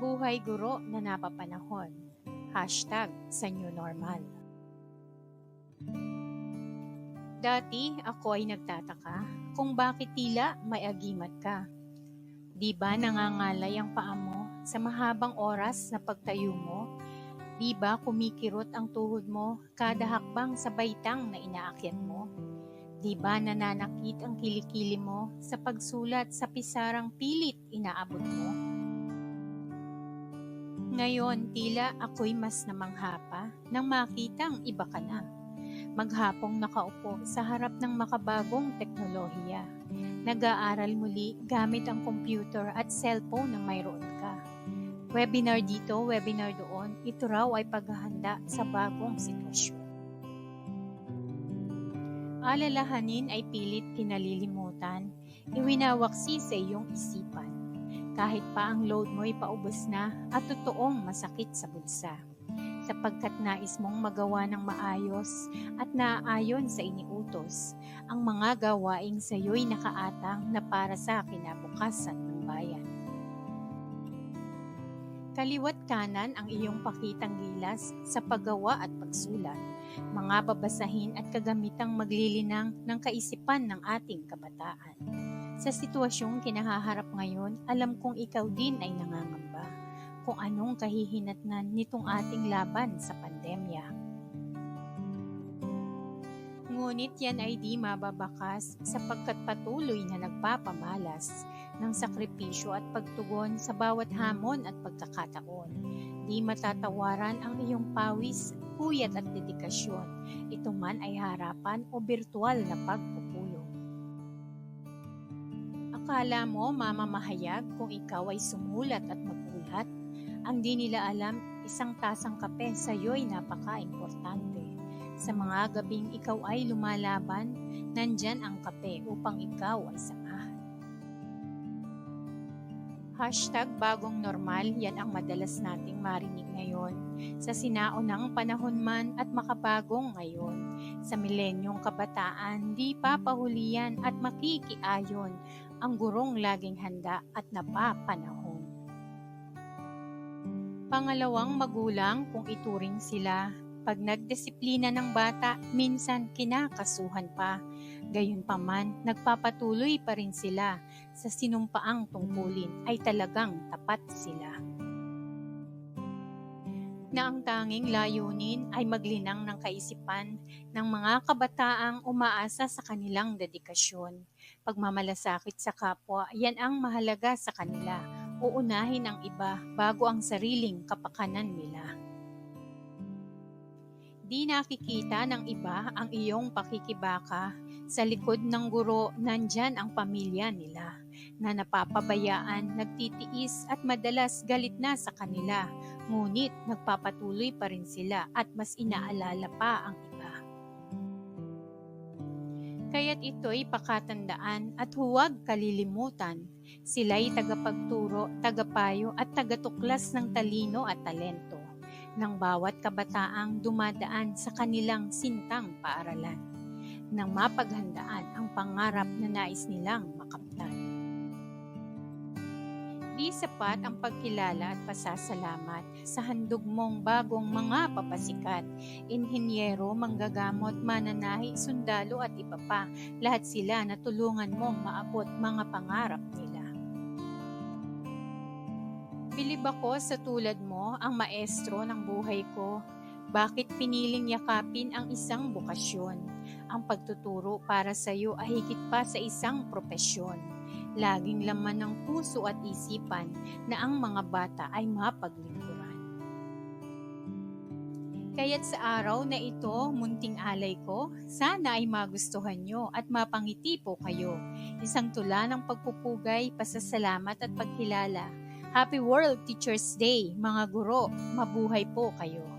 Buhay guro na napapanahon. Hashtag sa new normal. Dati ako ay nagtataka kung bakit tila may agimat ka. Di ba nangangalay ang paa mo sa mahabang oras na pagtayo mo? Di ba kumikirot ang tuhod mo kada hakbang sa baitang na inaakyat mo? Di ba nananakit ang kilikili mo sa pagsulat sa pisarang pilit inaabot mo? Ngayon, tila ako'y mas namangha pa nang makitang iba ka na. Maghapong nakaupo sa harap ng makabagong teknolohiya. Nag-aaral muli gamit ang computer at cellphone na mayroon ka. Webinar dito, webinar doon, ito raw ay paghahanda sa bagong sitwasyon. Alalahanin ay pilit kinalilimutan, iwinawaksi sa iyong isipan. Kahit pa ang load mo'y paubos na at totoong masakit sa bulsa. Sapagkat nais mong magawa ng maayos at naaayon sa iniutos, ang mga gawaing sa iyo'y nakaatang na para sa kinabukasan ng bayan. Kaliwat kanan ang iyong pakitang gilas sa paggawa at pagsulat, mga babasahin at kagamitang maglilinang ng kaisipan ng ating kabataan. Sa sitwasyong kinahaharap ngayon, alam kong ikaw din ay nangangamba kung anong kahihinatnan nitong ating laban sa pandemya. Ngunit yan ay di mababakas sapagkat patuloy na nagpapamalas ng sakripisyo at pagtugon sa bawat hamon at pagkakataon. Di matatawaran ang iyong pawis, puyat at dedikasyon. Ito man ay harapan o virtual na pagpupulong. Akala mo mamamahayag kung ikaw ay sumulat at magulat? Ang di nila alam, isang tasang kape sa iyo'y napaka-importante. Sa mga gabing ikaw ay lumalaban, nandyan ang kape upang ikaw ay samahan. Hashtag bagong normal, yan ang madalas nating marinig ngayon. Sa sinaunang panahon man at makabagong ngayon. Sa milenyong kabataan, di papahulian at makikiayon ang gurong laging handa at napapanahon. Pangalawang magulang kung ituring sila, pag nagdisiplina ng bata, minsan kinakasuhan pa. Gayunpaman, nagpapatuloy pa rin sila sa sinumpaang tungkulin ay talagang tapat sila. Na ang tanging layunin ay maglinang ng kaisipan ng mga kabataang umaasa sa kanilang dedikasyon. Pagmamalasakit sa kapwa, yan ang mahalaga sa kanila. Uunahin ang iba bago ang sariling kapakanan nila. Di nakikita ng iba ang iyong pakikibaka. Sa likod ng guro, nandyan ang pamilya nila na napapabayaan, nagtitiis at madalas galit na sa kanila. Ngunit nagpapatuloy pa rin sila at mas inaalala pa ang iba. Kaya't ito'y pakatandaan at huwag kalilimutan. Sila'y tagapagturo, tagapayo at tagatuklas ng talino at talento ng bawat kabataang dumadaan sa kanilang sintang paaralan nang mapaghandaan ang pangarap na nais nilang makamtan. Di sapat ang pagkilala at pasasalamat sa handog mong bagong mga papasikat, inhinyero, manggagamot, mananahi, sundalo at iba pa. Lahat sila na tulungan mong maabot mga pangarap nila. Bilib ako sa tulad mo, ang maestro ng buhay ko. Bakit piniling yakapin ang isang bukasyon? Ang pagtuturo para sa iyo ay higit pa sa isang propesyon. Laging laman ng puso at isipan na ang mga bata ay mapaglingkuran. Kaya't sa araw na ito, munting alay ko, sana ay magustuhan nyo at mapangiti po kayo. Isang tula ng pagpupugay, pasasalamat at pagkilala Happy World Teachers Day, mga guro, mabuhay po kayo.